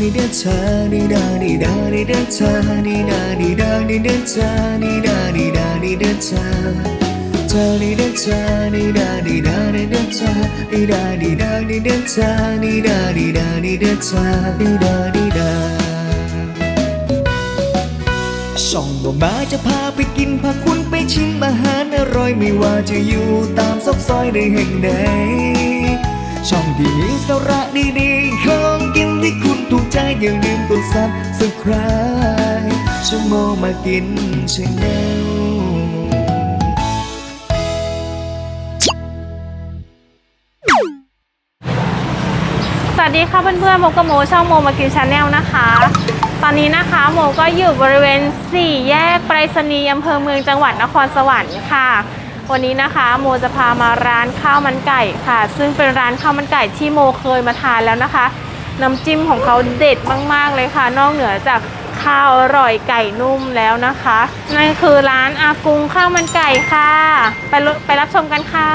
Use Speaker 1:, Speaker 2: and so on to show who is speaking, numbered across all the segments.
Speaker 1: ดีเดชาดีดาดีดาดีเดชาดีดาดีดาดีเดชาดีดาดีดาดีเดชาเธอดีเดชาดีดาดีดาดีเดชาดีดาดีดาดีเดชาดีดาดีดาดีเดชาดีดาดีดาช่องบ่มาจะพาไปกินพาคุณไปชิมอาหารอร่อยไม่ว่าจะอยู่ตามซอกซอยใดแห่งใดช่องที่มีสาระดีๆของกิน ที่คุณถูกใจอย่าลืมกดซับสไคร b e ช่องโมมากินชาแนล
Speaker 2: สวัสดีค่ะเพื่อนๆโมกับโมช่องโมมากินชาแนลนะคะ ตอนนี้นะคะโมก็อยู่บริเวณ 4 แยกไปรษณีย์อำเภอเมืองจังหวัดนครสวรรค์ค่ะ วันนี้นะคะโมจะพามาร้านข้าวมันไก่ค่ะ ซึ่งเป็นร้านข้าวมันไก่ที่โมเคยมาทานแล้วนะคะ น้ำจิ้มของเขาเด็ดมาก ๆ เลยค่ะ นอกเหนือจากข้าวอร่อยไก่นุ่มแล้วนะคะ นั่นคือร้านอากุงข้าวมันไก่ค่ะ ไปรไปรับชมกันค่ะ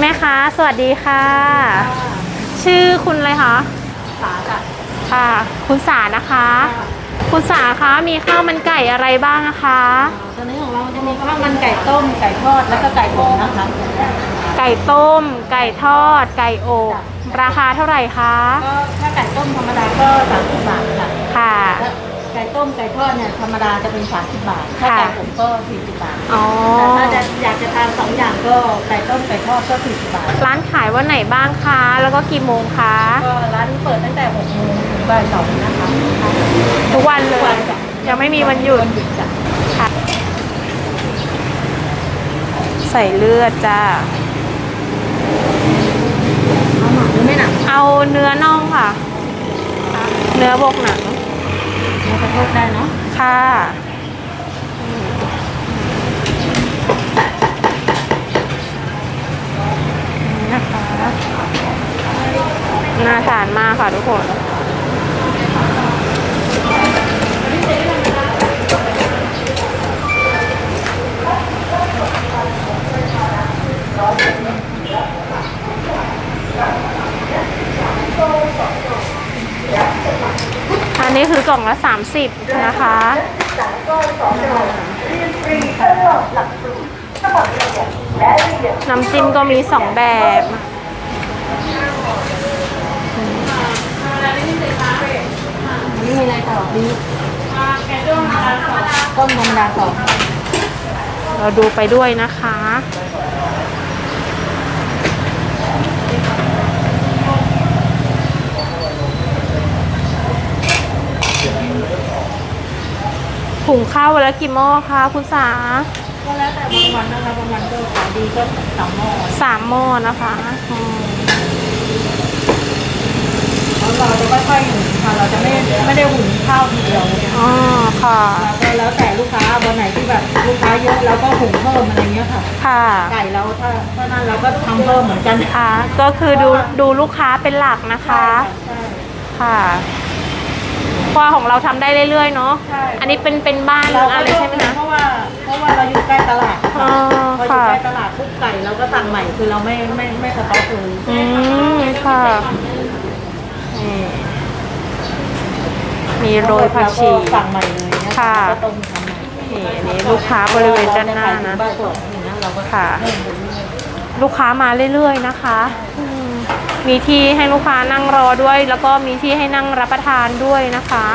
Speaker 2: แม่ค้าสวัสดีค่ะ ชื่อคุณอะไรคะ
Speaker 3: สาค่ะ
Speaker 2: ค่ะ คุณสานะคะ คุณสาคะมีข้าวมันไก่อะไรบ้างนะคะ
Speaker 3: ตอนนี้ของเราจะมีข้าวมันไก่ต้ม ไก่ทอด แล้วก็ไก่อบนะคะ
Speaker 2: ไก่ต้ม ไก่ทอด ไก่อบราคาเท่าไหร่คะ
Speaker 3: ก็ถ้าไก่ต้มธรรมดาก็30บาทค่ะ
Speaker 2: ค่ะ
Speaker 3: แล้ว ไก่ต้มไก่ทอดเนี่ยธรรมดาจะเป็น30บาทถ้า
Speaker 2: ค่ะ
Speaker 3: ไก่อบก็40บาท
Speaker 2: อ๋อ
Speaker 3: แต่ถ้าจะอยากจะทานสองอย่างก็ไก่ต้มไก่ทอดก็40บาท
Speaker 2: ร้านขายวันไหนบ้างคะ แล้วก็กี่โมงคะ
Speaker 3: ก็ร้านเปิดตั้งแต่6โมงถึงบ่ายสองนะคะ
Speaker 2: ทุกวันเล
Speaker 3: ทุกวั
Speaker 2: ย
Speaker 3: นจ้ะ
Speaker 2: ยังไม่มีวันหยุด
Speaker 3: วันหยุดจ้ะ
Speaker 2: ค่ะใส่เลือดจ้า
Speaker 3: เอาหมักหรือไม่หนัก
Speaker 2: เอาเนื้อน่องค่ะ เนื้อบกหนัง
Speaker 3: เราจะโทษได้เนาะ
Speaker 2: ค่ะนะคะน่าทานมากค่ะทุกคน อันนี้คือก ล่องละ 30 นะคะน้ำจิ้มก็มี 2 แบบ
Speaker 3: นี่มีอะไรต่อดีต้มธรรมดาสอง
Speaker 2: เราดูไปด้วยนะคะ หุงข้าววันละกี่หม้อคะคุณสา
Speaker 3: ก็แล้วแต่บางวันนะคะบางวันก็ขายดีก็สองหม้อ
Speaker 2: สามหม้อนะคะอืม
Speaker 3: แล้วเราจะค่อยๆหุงค่ะเราจะไม่ไม่ได้หุงข้าวทีเดียว
Speaker 2: อ๋อค่ะ
Speaker 3: เราก็แล้วแต่ลูกค้าวันไหนที่แบบลูกค้าเยอะเราก็หุงเพิ่มอะไรเงี้ยค่ะ
Speaker 2: ค่ะ
Speaker 3: ไก่เราถ้าถ้านั้นเราก็ทำเพิ่มเหมือนกัน
Speaker 2: ค่ะ ก็คือดูดูลูกค้าเป็นหลักนะคะ
Speaker 3: ใช่
Speaker 2: ค่ะเพราะว่าของเราทำได้เรื่อยๆเนาะ
Speaker 3: ใช่
Speaker 2: อันนี้เป็นเป็นบ้าน
Speaker 3: เราก็
Speaker 2: อะไร
Speaker 3: เลือก
Speaker 2: ใช่ไหมคะ
Speaker 3: เพราะว่าเพราะว่าเราอยู่ใกล้ตลาด
Speaker 2: อ๋อ
Speaker 3: พออยู่
Speaker 2: ค่ะ
Speaker 3: ใกล้ตลาดปุ๊บไก่เราก็สั่งใหม่คือเราไม่ไม่ไม่สต็อกเลย
Speaker 2: อืมค่ะนี่มีโรยผักชี
Speaker 3: เราก็สั่งใหม่เลยเนี่ย
Speaker 2: ค่ะ
Speaker 3: ก็ต้มทำใหม่
Speaker 2: นี่อันนี้ลูกค้าบริเวณด้านหน้านะ
Speaker 3: บ้านสดอย่างเงี้ยเราก็
Speaker 2: ค่ะ
Speaker 3: เพิ่มไปเรื่อย
Speaker 2: ลูกค้ามาเรื่อยๆนะคะอื มมีที่ให้ลูกค้านั่งรอด้วย แล้วก็มีที่ให้นั่งรับประทานด้วยนะคะ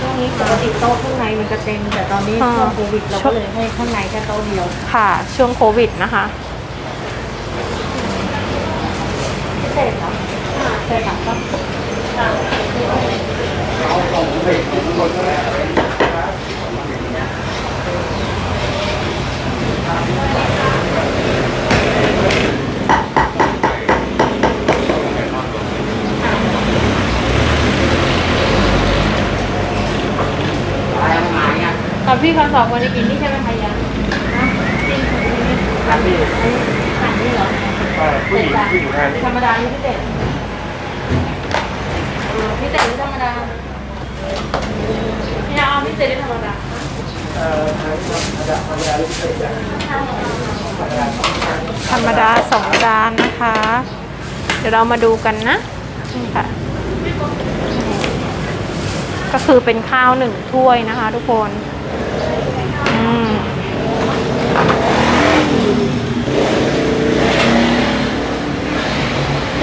Speaker 3: ช่วงนี้ปกติโต๊ะข้างในมันจะเต็ม แต่ตอนนี้
Speaker 2: อ่า
Speaker 3: ช่วงโควิดเราก็เลยให้ข้างในแค่โต๊ะเดียว
Speaker 2: ค่ะ ช่วงโควิดนะคะ
Speaker 3: พิเศษเหรออ่าใช่ค่ะครับ
Speaker 2: พี่เขาสองวันนี้กินนี่ใช่ไหมคะยัง
Speaker 3: อันนี้อันนี้เหรอ
Speaker 4: ผู้หญิงผู้หญิงทานนี่
Speaker 3: ธรรมดาหรือพิเศษเออพิเศษหรือธรรมดา
Speaker 2: พี่เอาพิเศษหรือธรรมดาธรรมดาสองจานนะคะ เดี๋ยวเรามาดูกันนะนี่ค่ะนี่ก็คือเป็นข้าวหนึ่งถ้วยนะคะทุกคน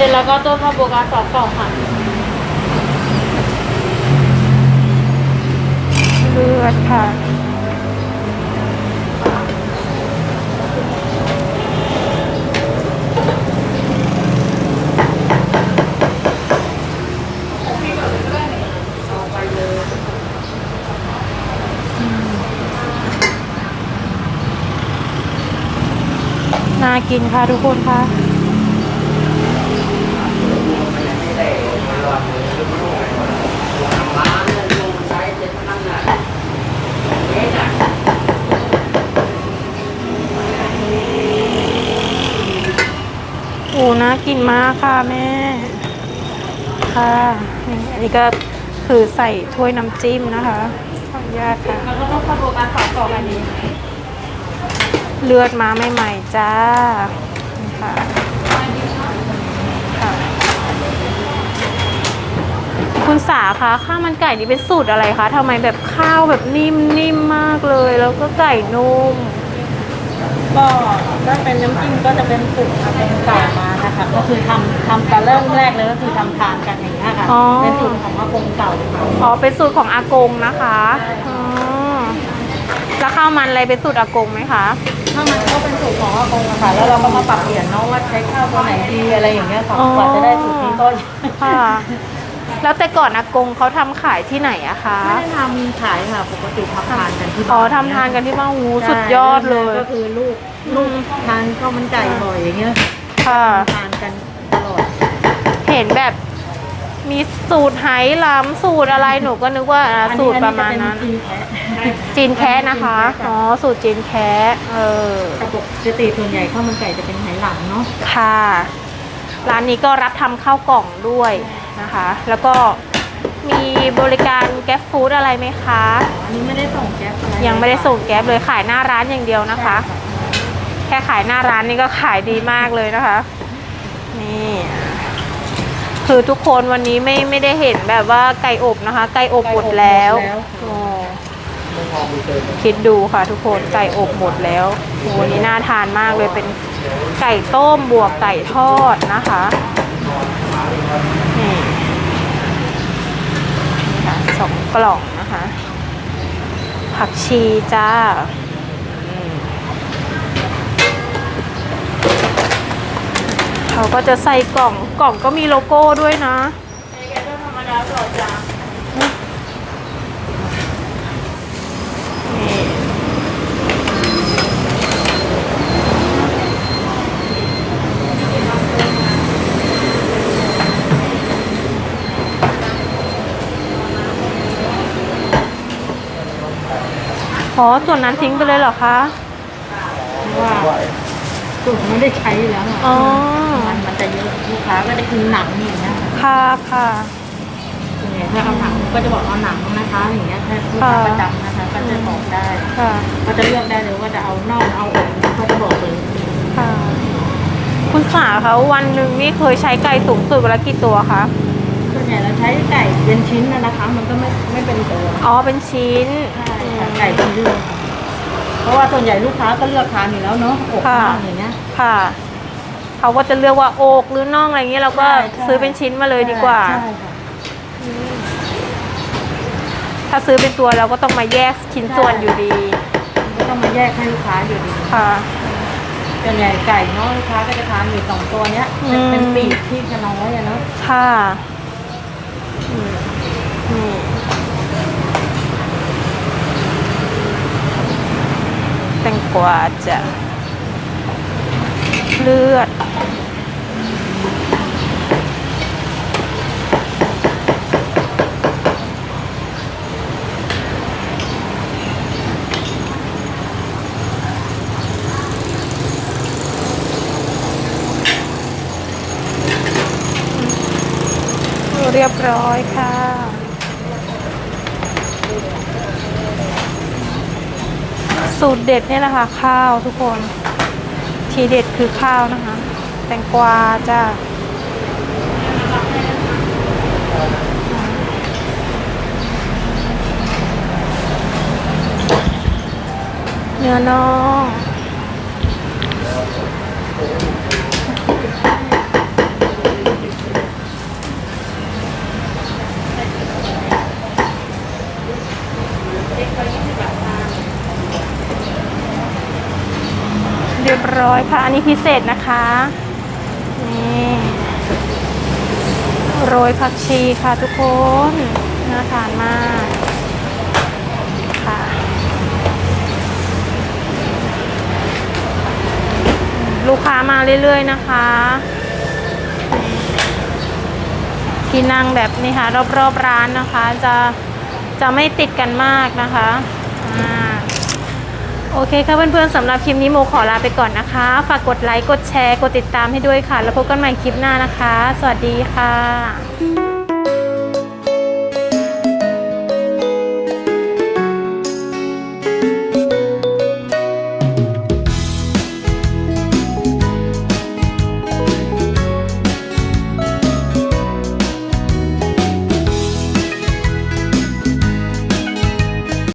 Speaker 2: เสร็จแล้วก็ต้นพะโบกาสองกล่อค่ะเลือดค่ะน่ากินค่ะทุกคนค่ะ โอ้น่ากินมากค่ะแม่ ค่ะนี่อันนี้ก็คือใส่ถ้วยน้ำจิ้มนะคะขออนุญาตค่ะ
Speaker 3: แล้วก็ต้องข้าโบการสองกล่องอันนี้
Speaker 2: เลือดมาใหม่ๆจ้านี่ค่ะค่ะ คุณสาคะข้าวมันไก่นี่เป็นสูตรอะไรคะทำไมแบบข้าวแบบนิ่มนิ่มมากเลย แล้วก็ไก่นุ่ม
Speaker 3: ก็ถ้าเป็นน้ำจิ้มก็จะเป็นสูตรทำเป็นเก่ามานะคะก็คือทำทำแต่เริ่มแรกเลยก็คือทำทานกันอย่างนี้ยค่ะ
Speaker 2: อ๋อ
Speaker 3: เป็นสูตรของอากงเก่า
Speaker 2: อ๋อเป็นสูตรของอากงนะคะอ๋อแล้วข้าวมันอะไรเป็นสูตรอากงไหมคะ
Speaker 3: ถ้ามันก็เป็นสูตรของอากงอะค่ะแล้วเราก็มาปรับเปลี่ยนเนาะว่าใช้ข้าวตัวไหนดีอะไรอย่างเงี้ยค่ะ
Speaker 2: อ๋อ
Speaker 3: กว่าจะได้สูตรนี้ก็
Speaker 2: ค่ะ แล้วแต่ก่อนอากงเขาทำขายที่ไหนอะคะ
Speaker 3: ไม่ได้ทำขายค่ะปกติทำทานกันที่บ้าน
Speaker 2: อ๋อทำทานกันที่บ้านหูสุดยอดเลย
Speaker 3: ก็คือลูกลูกทานข้าวมันไก่บ่อยอย่างเงี้ย
Speaker 2: ค่ะ
Speaker 3: ทานกันตลอด
Speaker 2: เห็นแบบมีสูตรไหหลำสูตรอะไรหนูก็นึกว่าอ่าสูตรประมาณนั้น
Speaker 3: อัจะเป็
Speaker 2: จีนแคะนะคะ
Speaker 3: จีนแคะ
Speaker 2: อ๋อ สูตรจีนแคะเออ
Speaker 3: แต่ปกติส่วนใหญ่ข้าวมันไก่จะเป็นไหหลังเนาะ
Speaker 2: ค่ะ ร้านนี้ก็รับทำข้าวกล่องด้วย นะคะ แล้วก็มีบริการแก๊ปฟู้ดอะไรไหมคะ
Speaker 3: อันนี้ไม่ได้ส่งแก๊สอะไร
Speaker 2: ยังไม่ได้ส่งแก๊ปเลยขายหน้าร้านอย่างเดียวนะคะ แค่ขายหน้าร้านนี่ก็ขายดีมากเลยนะคะ นี่ คือทุกคนวันนี้ไม่ไม่ได้เห็นแบบว่าไก่อบนะคะ ไก่อบหมดแล้วโอ้คิดดูค่ะทุกคนไก่อบหมดแล้วโอ้วันนี้น่าทานมากเลยเป็นไก่ต้มบวกไก่ทอดนะคะนี่นี่ค่ะสอง กล่องนะคะ ผักชีจ้าเขาก็จะใส่กล่องกล่องก็มีโลโก้ด้วยนะนี่ อ๋อส่วนนั้นทิ้งไปเลยเหรอคะ
Speaker 3: ว่าสูตรไม่ได้ใช้แล้วอะ
Speaker 2: อ๋อ
Speaker 3: มันมันจะเยอะลูกค้าก็จะกินหนังอย่างเงี้ย
Speaker 2: ค่ะค่ะ
Speaker 3: ส่วนใหญ่ถ้าเอาหนังก็จะบอกเอาหนังนะคะอย่างเงี้ยถ้าลูกค้าประจำนะคะก็จะบอกได้
Speaker 2: ค่ะ
Speaker 3: ก็จะเลือกได้เลยว่าจะเอาน่องเอาอกก็จะบอกเลย
Speaker 2: ค่ะ คุณสาคะวันหนึ่งนี่เคยใช้ไก่สูงสุดวันละกี่ตัวคะ
Speaker 3: ส่วนใหญ่เราใช้ไก่เป็นชิ้นนะนะคะ มันก็ไม่ไม่เป็นตัว
Speaker 2: อ๋อเป็นชิ้น
Speaker 3: ใช่ ค่ะไก่เป็นเรื่องค่ะเพราะว่าส่วนใหญ่ลูกค้าก็เลือกทานอยู่แล้วเนาะอก
Speaker 2: ค่ะ
Speaker 3: น่องอย่างเงี้ย
Speaker 2: ค่ะ เขาก็จะเลือกว่าอกหรือน่องอะไรอย่างเงี้ยเราก็
Speaker 3: ใช่ใช่
Speaker 2: ซื้อเป็นชิ้นมาเลยดีกว่า
Speaker 3: ใช่ค่ะ
Speaker 2: ถ้าซื้อเป็นตัวเราก็ต้องมาแยกชิ้นส่วนอยู่ดี
Speaker 3: ก็ต้องมาแยกให้ลูกค้าอยู่ดี
Speaker 2: ค่ะ
Speaker 3: ส่วนใหญ่ไก่เนาะลูกค้าก็จะทานอยู่สองตัวเนี้ย
Speaker 2: อืม
Speaker 3: เป็นปีกที่จะน้อยอะเนาะ
Speaker 2: ค่ะอืมนี่ แตงกวาจะเลือด เรียบร้อยค่ะ สูตรเด็ดเนี่ยแหละค่ะข้าวทุกคน ทีเด็ดคือข้าวนะคะ แตงกวาจ้าเนื้อน่องเรียบ ร้อยค่ะ อันนี้พิเศษนะคะ นี่โรยผักชีค่ะทุกคน น่าทานมากค่ะลูกค้ามาเรื่อยๆนะคะ ที่นั่งแบบนี้ค่ะ รอบๆร้านนะคะ จะจะไม่ติดกันมากนะคะอ่า โอเคค่ะเพื่อนๆสำหรับคลิปนี้โมขอลาไปก่อนนะคะ ฝากกดไลค์ กดแชร์ กดติดตามให้ด้วยค่ะ แล้วพบกันใหม่คลิปหน้านะคะ สวัสดีค่ะ